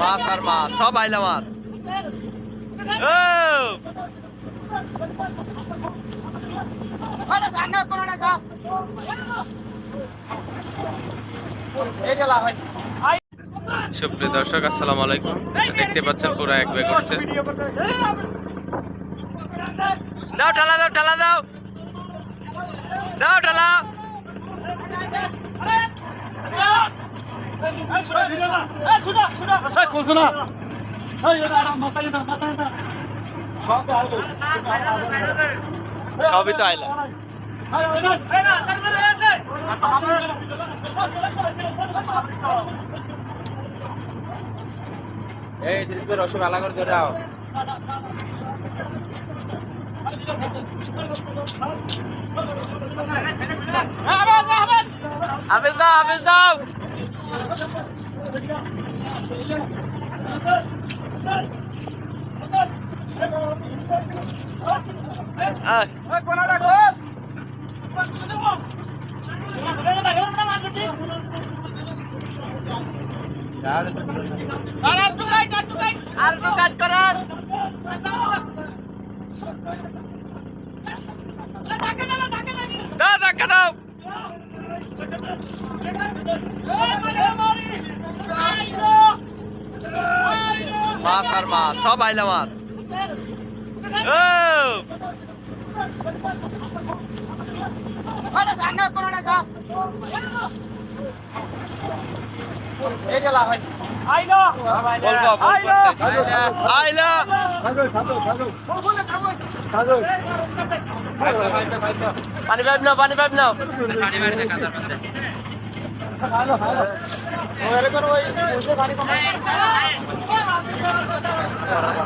মাছ আর মাছ, সব আইলা মাছ। সুপ্রিয় দর্শক, আসসালামু আলাইকুম। দেখতে পাচ্ছেন পুরো এক ব্যাগ উঠছে। দাও, ঠালা দাও ঠালা দাও ঠালা সবই তো আইলা এই তিরিশ করে রসুন আলা করে দাও হাফেজ দাও হাফেজ দাও। আর কাজ করেন দাও ধাক্কা দাও। মাছ আর মাছ সব আইলা মাছ। পানি পাইপ নাও পানি পাইপ নাও। para,